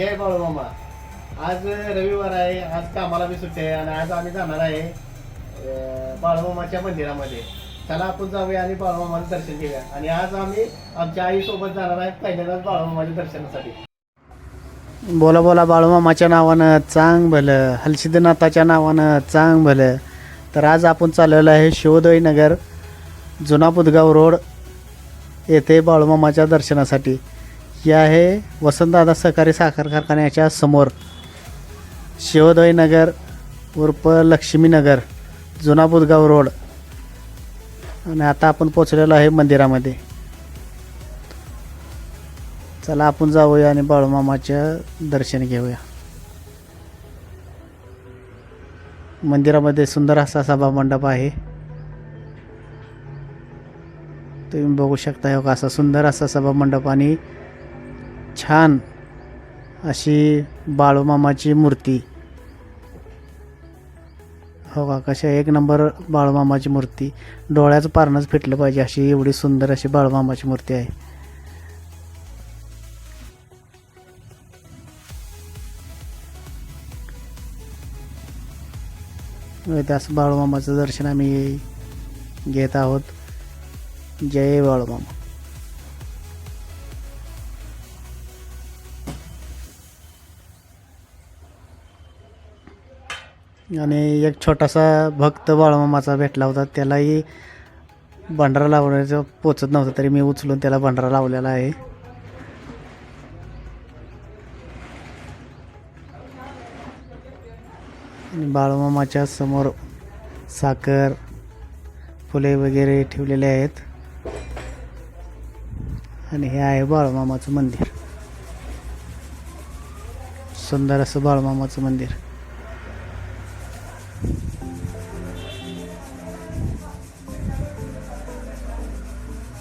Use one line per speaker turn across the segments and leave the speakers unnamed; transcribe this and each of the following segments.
जय बाळूमामा आज रविवार आहे आज कामाला बी सुट्टी आहे आणि आज आम्ही जाणार आहे बाळूमामाच्या मंदिरामध्ये. चला आपण जाऊया आणि बाळूमामाचं दर्शन घेऊया. आणि आज आम्ही आमच्या आईसोबत जाणार आहे पहिल्यांदाच बाळूमामाच्या दर्शनासाठी. बोला बोला बाळूमामाच्या नावानं चांग भलं. हलसिद्धनाथाच्या नावानं चांग भलं. तर आज आपण चाललेलो आहे शिवोदय नगर जुना पुदगाव रोड येथे बाळूमामाच्या दर्शनासाठी. ही आहे वसंतदादा सहकारी साखर कारखान्याच्या समोर. शिवोदय नगर उर्फ लक्ष्मीनगर जुना बुधगाव रोड. आणि आता आपण पोचलेलो आहे मंदिरामध्ये. चला आपण जाऊया आणि बाळूमामाचं दर्शन घेऊया. मंदिरामध्ये सुंदर असा सभा मंडप आहे. तुम्ही बघू शकता हो का असा सुंदर असा सभा मंडप आणि छान अशी बाळूमामाची मूर्ती. हो का? कशा एक नंबर बाळूमामाची मूर्ती. डोळ्याचं पारणंच फिटलं पाहिजे अशी एवढी सुंदर अशी बाळूमामाची मूर्ती आहे. असं बाळूमामाचं दर्शन आम्ही घेत आहोत. जय बाळूमामा आणि एक छोटासा भक्त बाळमामाचा भेटला होता. त्यालाही भंडारा लावण्याचं पोचत नव्हतं तरी मी उचलून त्याला भंडारा लावलेला आहे. आणि समोर साखर फुले वगैरे ठेवलेले आहेत. आणि हे आहे बाळमामाचं मंदिर. सुंदर असं बाळमामाचं मंदिर.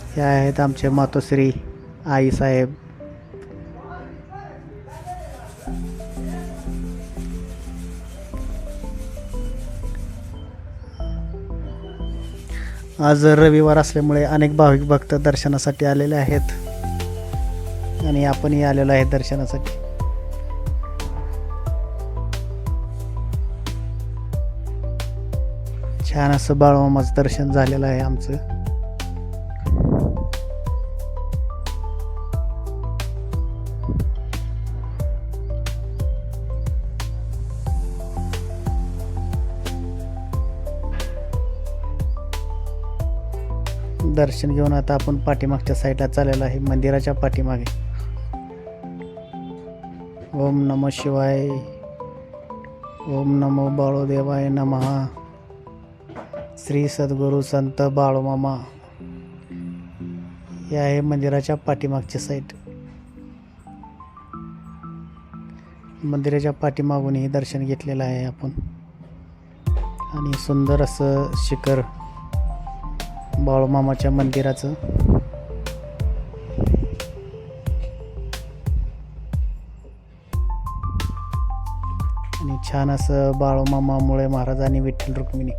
हे आहेत आमचे मातोश्री आईसाहेब आज रविवार असल्यामुळे अनेक भाविक भक्त दर्शनासाठी आलेले आहेत. आणि आपणही आलेलो आहे दर्शनासाठी. छान असं बाळमामाचं दर्शन झालेलं आहे आमचं. दर्शन घेऊन आता आपण पाठीमागच्या साईडला चाललेलो आहे मंदिराच्या पाठीमागे. ओम नम शिवाय ओम नमो बाळोदेवाय नमहा श्री सद्गुरू संत बाळोमामा हे आहे मंदिराच्या पाठीमागची साईड मंदिराच्या पाठीमागूनही दर्शन घेतलेलं आहे आपण. आणि सुंदर असं शिखर. बाळूमामाच्या मंदिराचं. आणि छान असं बाळूमामामुळे महाराज आणि विठ्ठल रुक्मिणी.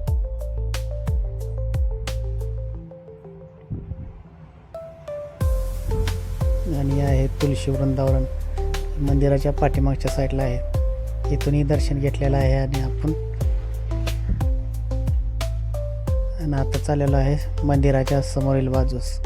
आणि आहे तुळशी वृंदावरण मंदिराच्या पाठीमागच्या साईडला आहे. इथूनही दर्शन घेतलेलं आहे आणि आपण आणि आता चाललेलो आहे मंदिराच्या समोरील बाजूस.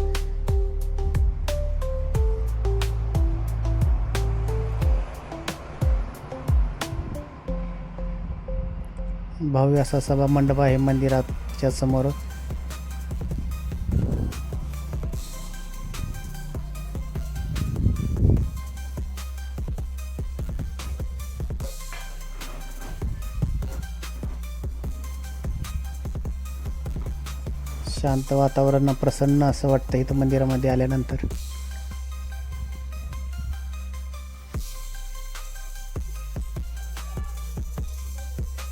भव्य असा सभा मंडप आहे मंदिराच्या समोर. शांत वातावरण प्रसन्न असं वाटतं इथं मंदिरामध्ये आल्यानंतर.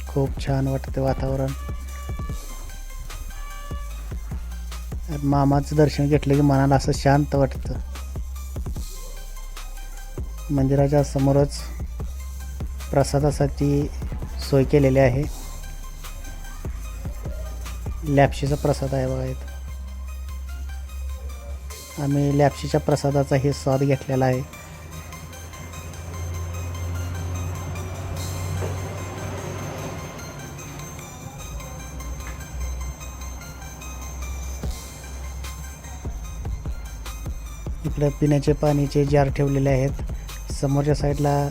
खूप छान वाटतं वातावरण. मामाचं दर्शन घेतलं की मनाला असं शांत वाटतं. मंदिराच्या समोरच प्रसादासाठी सोय केलेली आहे. लॅपशीचा प्रसाद आहे बघा इथं. आम्ही लॅपशीच्या प्रसादाचा हे स्वाद घेतलेला आहे.
इकडे पिण्याचे पाण्याचे जार ठेवलेले आहेत. समोरच्या साईडला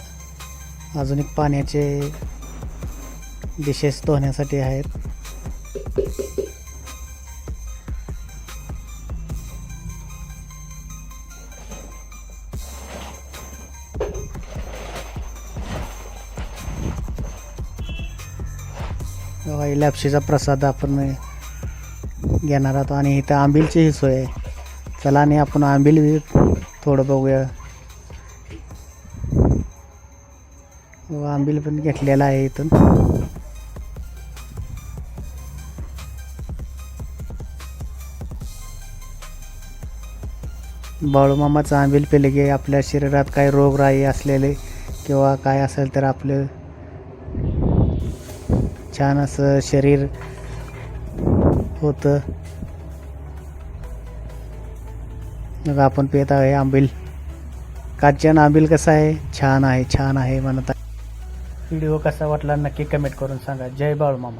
अजून एक पाण्याचे डिशेस धुण्यासाठी आहेत. लापशीचा प्रसाद आपण घेणार आहोत आणि इथं आंबीलची ही सोय आहे. चला आणि आपण आंबील बी थोडं बघूया. हो, व आंबील पण घेतलेला आहे इथून. बाळूमामाचं आंबील पेले की आपल्या शरीरात काही रोगराई असलेले किंवा काय असेल तर आपलं छान असं शरीर होतं. मग आपण पित आहे आंबील. काचन आंबील कसा आहे? छान आहे छान आहे म्हणत आहे. व्हिडिओ कसा वाटला नक्की कमेंट करून सांगा. जय बाळू मामा